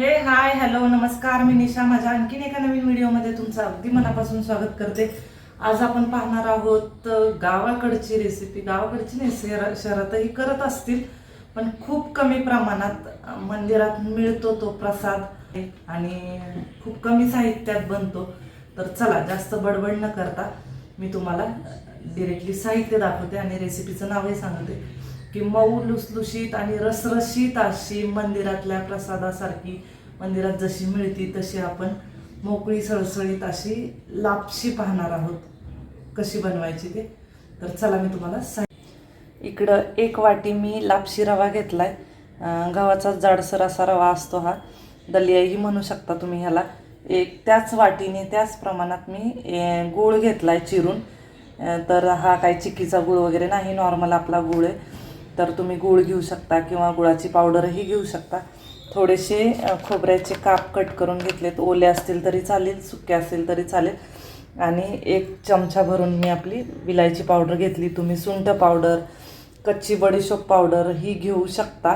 हे hi hello नमस्कार. मी निशा. माझ्या आणखीन एका नवीन व्हिडिओमध्ये तुमचं अगदी मनापासून स्वागत करते. आज आपण पाहणार आहोत गावाकडची रेसिपी गावाकडची नाही शहरा शहरातही करत असतील पण खूप कमी प्रमाणात मंदिरात मिळतो तो प्रसाद. आणि खूप कमी साहित्यात बनतो. तर चला जास्त बडबड न करता मी तुम्हाला डिरेक्टली साहित्य दाखवते आणि रेसिपीचं नावही सांगते. की मऊ लुसलुशीत आणि रसरशीत अशी मंदिरातल्या प्रसादासारखी मंदिरात जशी मिळती तशी आपण मोकळी सळसळीत अशी लापशी पाहणार आहोत. कशी बनवायची ते? तर चला मी तुम्हाला सांग इकडं एक वाटी मी लापशी रवा घेतलाय. आहे गव्हाचा जाडसर असा रवा असतो हा. दलियाही म्हणू शकता तुम्ही ह्याला. एक त्याच वाटीने त्याच प्रमाणात मी गूळ घेतला आहे चिरून तर हा काही चिकीचा गूळ वगैरे नाही नॉर्मल आपला गूळ आहे. तर तुम्ही गूळ घेऊ शकता किंवा गुळाची पावडरही घेऊ शकता. थोडेसे खोबऱ्याचे काप कट करून घेतलेत. ओले असतील तरी चालेल सुके असतील तरी चालेल. आणि एक चमचा भरून मी आपली विलायची पावडर घेतली. तुम्ही सुंठ पावडर कच्ची बडीशोप पावडर ही घेऊ शकता.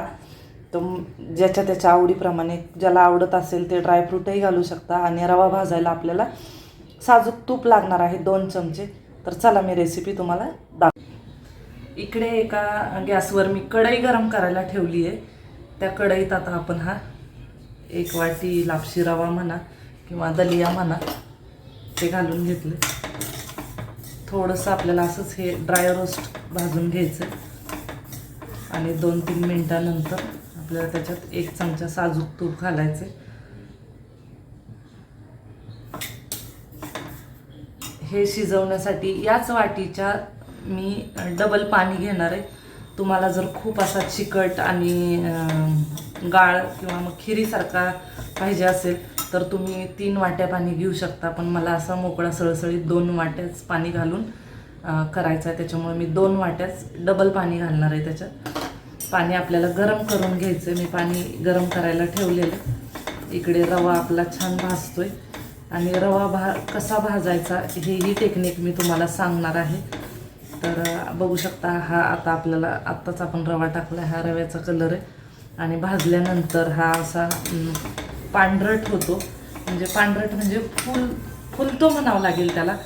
तुम ज्याच्या त्याच्या आवडीप्रमाणे ज्याला आवडत असेल ते ड्रायफ्रूटही घालू शकता. आणि रवा भाजायला आपल्याला साजूक तूप लागणार आहे दोन चमचे. तर चला मी रेसिपी तुम्हाला दाखव इकडे एका गॅसवर मी कढई गरम करायला ठेवली आहे. त्या कढईत आता आपण हा एक वाटी लापशी रवा म्हणा किंवा दलिया म्हणा ते घालून घेतले. थोडंसं आपल्याला असंच हे ड्राय रोस्ट भाजून घ्यायचं. आणि दोन तीन मिनटानंतर आपल्याला त्याच्यात एक चमचा साजूक तूप घालायचे. हे शिजवण्यासाठी याच वाटीच्या मी डबल पाणी घेणार आहे. तुम्हाला जर खूप असा चिकट आणि गाळ किंवा मग खिरीसारखा पाहिजे असेल तर तुम्ही तीन वाट्या पाणी घेऊ शकता. पण मला असा मोकळा सळसळीत दोन वाट्याच पाणी घालून करायचं आहे. त्याच्यामुळे मी दोन वाट्याच डबल पाणी घालणार आहे त्याच्यात. पाणी आपल्याला गरम करून घ्यायचं आहे मी पाणी गरम करायला ठेवलेलं आहे. इकडे रवा आपला छान भाजतोय. आणि रवा भा कसा भाजायचा हे ही टेक्निक मी तुम्हाला सांगणार आहे. तर बघू शकता हा आता आपल्याला आत्ताच आपण रवा टाकला हा रव्याचा कलर आहे. आणि भाजल्यानंतर हा असा पांढरट होतो. म्हणजे पांढरट म्हणजे फुल फुलतो म्हणावं लागेल त्याला.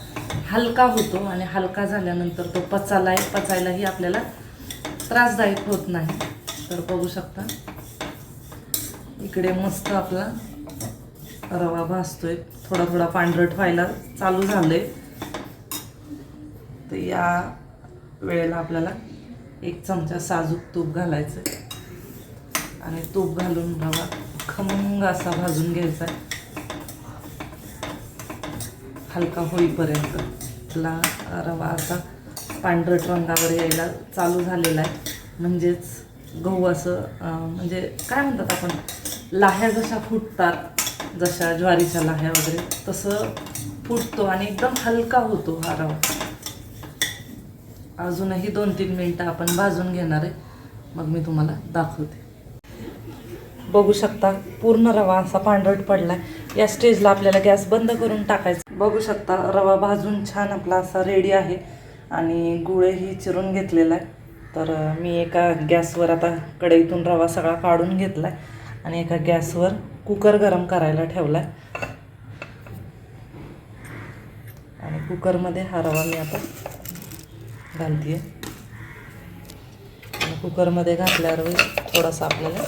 हलका होतो आणि हलका झाल्यानंतर तो पचायला पचायलाही आपल्याला त्रासदायक होत नाही. तर बघू शकता. इकडे मस्त आपला रवा भाजतोय. थोडा थोडा पांढरट व्हायला चालू झालंय. तर या वेळेला आपल्याला एक चमचा साजूक तूप घालायचं. आणि तूप घालून रवा खमंग असा भाजून घ्यायचा. हलका होईपर्यंत. आपला रवा असा पांढरट रंगावर यायला चालू झालेला आहे. म्हणजेच गहू असं म्हणजे काय म्हणतात आपण? लाह्या जशा फुटतात जशा ज्वारीच्या लाह्या वगैरे तसं फुटतो आणि एकदम हलका होतो हा रवा. अजूनही दोन तीन मिनटं आपण भाजून घेणार आहे. मग मी तुम्हाला दाखवते. बघू शकता पूर्ण रवा असा पांढरट पडला या स्टेजला आपल्याला गॅस बंद करून टाकायचा. बघू शकता रवा भाजून छान आपला असा रेडी आहे. आणि गुळही चिरून घेतलेला आहे. तर मी एका गॅसवर आता कढईतून रवा सगळा काढून घेतला आहे आणि एका गॅसवर कुकर गरम करायला ठेवला आहे आणि कुकरमध्ये हा रवा मी आता घालते आणि कुकरमध्ये घातल्यावर थोडासा आपल्याला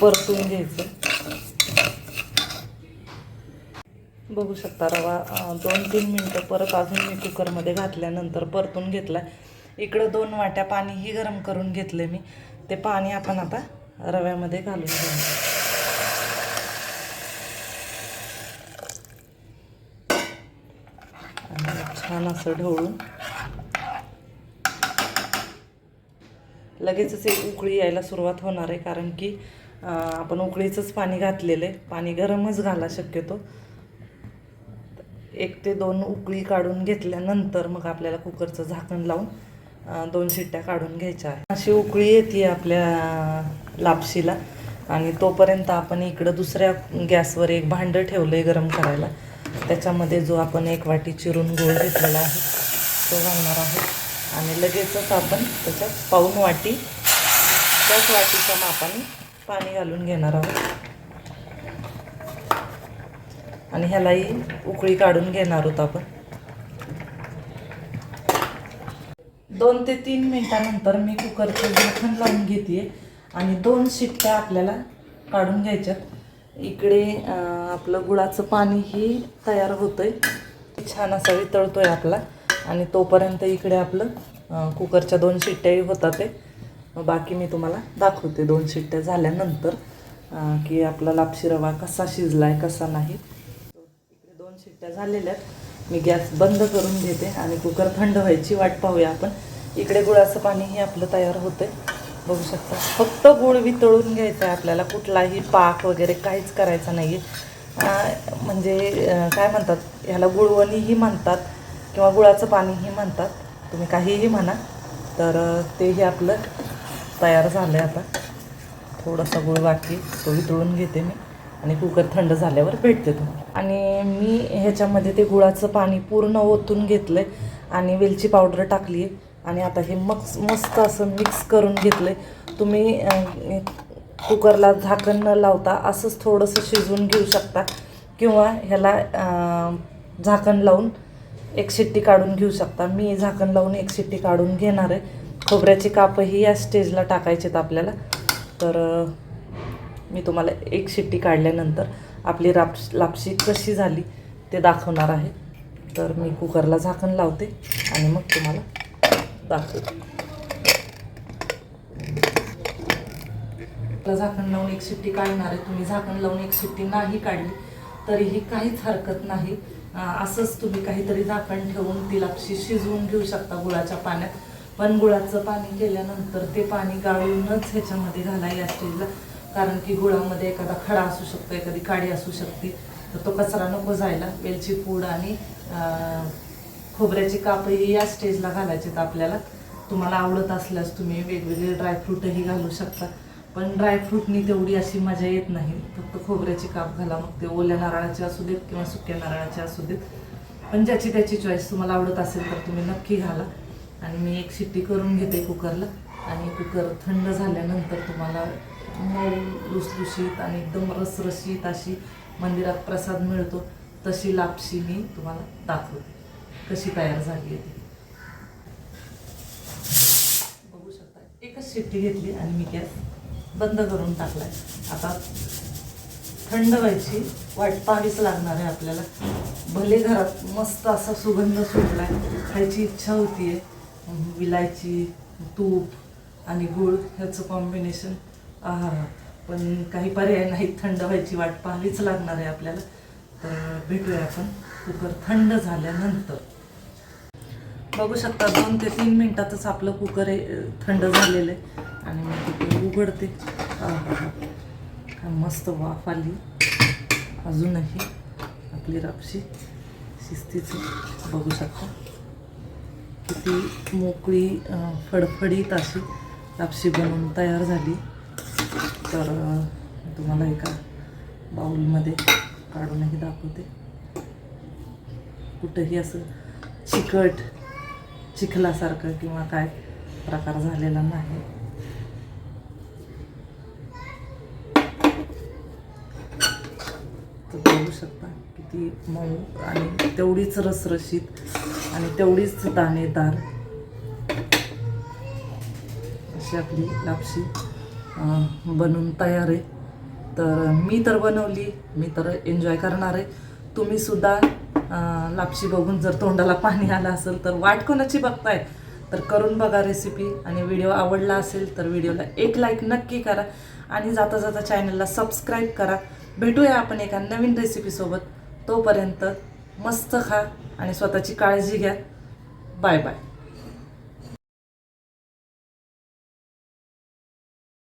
परतून घ्यायचं. बघू शकता रवा दोन तीन मिनटं परत अजून मी कुकरमध्ये घातल्यानंतर परतून घेतला इकडं दोन वाट्या पाणीही गरम करून घेतलं मी. ते पाणी आपण आता रव्यामध्ये घालून घेऊ आणि छान असं ढवळून. लगेचच एक उकळी यायला सुरुवात होणार आहे कारण की आपण उकळीचंच पाणी घातलेलं आहे. पाणी गरमच घाला शक्यतो. एक ते दोन उकळी काढून घेतल्यानंतर मग आपल्याला कुकरचं झाकण लावून दोन शिट्ट्या काढून घ्यायच्या आहे अशी उकळी येते आपल्या लापशीला. आणि तोपर्यंत आपण इकडं दुसऱ्या गॅसवर एक भांडं ठेवलं आहे गरम करायला. त्याच्यामध्ये जो आपण एक वाटी चिरून गोळ घेतलेला आहे तो घालणार आहोत. आणि लगेचच आपण त्याच्यात पाऊन वाटी त्याच वाटीच्या मापाने पाणी घालून घेणार आहोत. आणि ह्यालाही उकळी काढून घेणार आहोत आपण. दोन ते तीन मिनिटानंतर मी कुकरचं झाकण लावून घेते आणि दोन शिट्ट्या आपल्याला काढून घ्यायच्यात. इकडे आपलं गुळाचं पाणीही तयार होतं आहे छान असा वितळतो आहे आपला. आणि तोपर्यंत इकडे आपलं कुकरच्या दोन शिट्ट्याही होतात आहे बाकी मी तुम्हाला दाखवते दोन शिट्ट्या झाल्यानंतर की आपला लापशी रवा कसा शिजला आहे कसा नाही. इकडे दोन शिट्ट्या झालेल्या आहेत. मी गॅस बंद करून घेते आणि कुकर थंड व्हायची वाट पाहूया आपण. इकडे गुळाचं पाणीही आपलं तयार होतं आहे बघू शकता. फक्त गुळ वितळून घ्यायचा आहे आपल्याला. कुठलाही पाक वगैरे काहीच करायचं नाही आहे म्हणजे काय म्हणतात? ह्याला गुळवणीही म्हणतात किंवा गुळाचं पाणीही म्हणतात. तुम्ही काहीही म्हणा. तर तेही आपलं तयार झालं आहे आता. थोडासा गुळ बाकी तो वितळून घेते मी. आणि कुकर थंड झाल्यावर भेटते तुम्हाला. आणि मी ह्याच्यामध्ये ते गुळाचं पाणी पूर्ण ओतून घेतलं आहे आणि वेलची पावडर टाकली आहे आणि आता हे मग मस्त असं मिक्स करून घेतलं आहे तुम्ही कुकरला झाकण न लावता असंच थोडंसं शिजवून घेऊ शकता. किंवा ह्याला झाकण लावून एक शिट्टी काढून घेऊ शकता. मी झाकण लावून एक शिट्टी काढून घेणार आहे. खोबऱ्याची कापही या स्टेजला टाकायचेत आपल्याला. तर मी तुम्हाला एक शिट्टी काढल्यानंतर आपली राप लापशी कशी झाली ते दाखवणार आहे. तर मी कुकरला झाकण लावते आणि मग तुम्हाला दाखवते झाकण लावून एक शिट्टी काढणार आहे. तुम्ही झाकण लावून एक शिट्टी नाही काढली तरीही काहीच हरकत नाही. असंच तुम्ही काहीतरी झाकण ठेवून ती शिजवून घेऊ शकता गुळाच्या पाण्यात. पण गुळाचं पाणी केल्यानंतर ते पाणी गाळूनच ह्याच्यामध्ये घाला या स्टेजला कारण की गुळामध्ये एखादा खडा असू शकतो एखादी काडी असू शकते. तर तो कचरा नको जायला. वेलची पूड आणि खोबऱ्याची कापही या स्टेजला घालायचे आपल्याला. तुम्हाला आवडत असल्यास तुम्ही वेगवेगळे ड्रायफ्रूटही घालू शकता. पण ड्रायफ्रूटनी तेवढी अशी मजा येत नाही. फक्त खोबऱ्याची काप घाला मग ते ओल्या नारळाचे असू देत किंवा सुक्या नारळाचे असू देत. पण ज्याची त्याची चॉईस तुम्हाला आवडत असेल तर तुम्ही नक्की घाला. आणि मी एक शिट्टी करून घेते कुकरला. आणि कुकर थंड झाल्यानंतर तुम्हाला मऊ लुसलुशीत आणि एकदम रसरशीत अशी मंदिरात प्रसाद मिळतो तशी लापशी मी तुम्हाला दाखवते. कशी तयार झाली आहे बघू शकता. एकच शिट्टी घेतली आणि मी गॅस बंद करून टाकलाय. आता थंड व्हायची वाट पाहावीच लागणार आहे आपल्याला. भले घरात मस्त असा सुगंध सुटलाय खायची इच्छा होतीये. विलायची तूप आणि गूळ ह्याचं कॉम्बिनेशन आहार. पण काही पर्याय नाही थंड व्हायची वाट पाहावीच लागणार आहे आपल्याला. तर भेटूया आपण. कुकर थंड झाल्यानंतर. बघू शकता दोन ते तीन मिनटातच आपलं कुकर हे थंड झालेलं आहे. आणि मी कुकर उघडते. मस्त वाफ आली. अजूनही आपली रापशी शिस्तीचं. बघू शकता. किती मोकळी फडफडीत अशी रापशी बनवून तयार झाली. तर तुम्हाला एका बाऊलमध्ये काढूनही दाखवते. कुठंही असं चिकट चिखलासारखं किंवा काय प्रकार झालेला नाही. तर बघू शकता किती मऊ आणि तेवढीच रसरशीत आणि तेवढीच दाणेदार अशी आपली लापशी बनून तयार आहे. तर मी तर बनवली मी तर एन्जॉय करणार आहे. तुम्हीसुद्धा लापशी बघून जर तोंडाला पाणी आलं असेल तर वाट कोणाची बघताय? तर करून बघा रेसिपी आणि व्हिडिओ आवडला असेल तर व्हिडिओला एक लाईक नक्की करा. आणि जाता जाता चॅनलला सबस्क्राईब करा. भेटूया आपण एका नवीन रेसिपीसोबत तोपर्यंत मस्त खा आणि स्वतःची काळजी घ्या. Bye bye